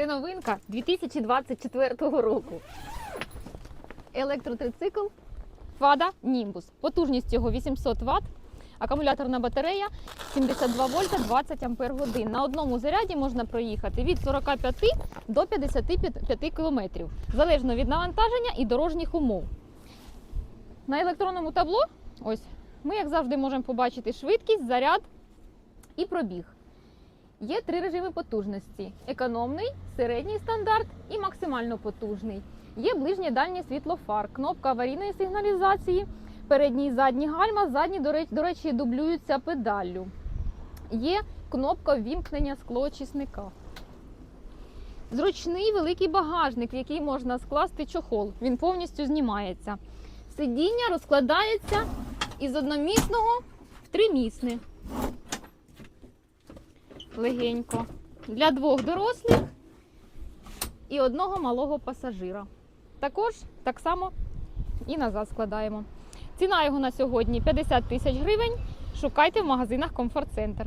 Це новинка 2024 року. Електротрицикл Фада Nimbus. Потужність його 800 Вт. Акумуляторна батарея 72 вольта 20 ампер годин. На одному заряді можна проїхати від 45 до 55 кілометрів, залежно від навантаження і дорожніх умов. На електронному табло, ось, ми, як завжди, можемо побачити швидкість, заряд і пробіг. Є три режими потужності: економний, середній стандарт і максимально потужний. Є ближнє дальнє світло фар, кнопка аварійної сигналізації, передні і задні гальма, задні, до речі, до речі, дублюються педаллю. Є кнопка ввімкнення склоочисника. Зручний великий багажник, в який можна скласти чохол. Він повністю знімається. Сидіння розкладається із одномісного в тримісне. Легенько. Для двох дорослих і одного малого пасажира. Також так само і назад складаємо. Ціна його на сьогодні 50 тисяч гривень. Шукайте в магазинах Комфорт Центр.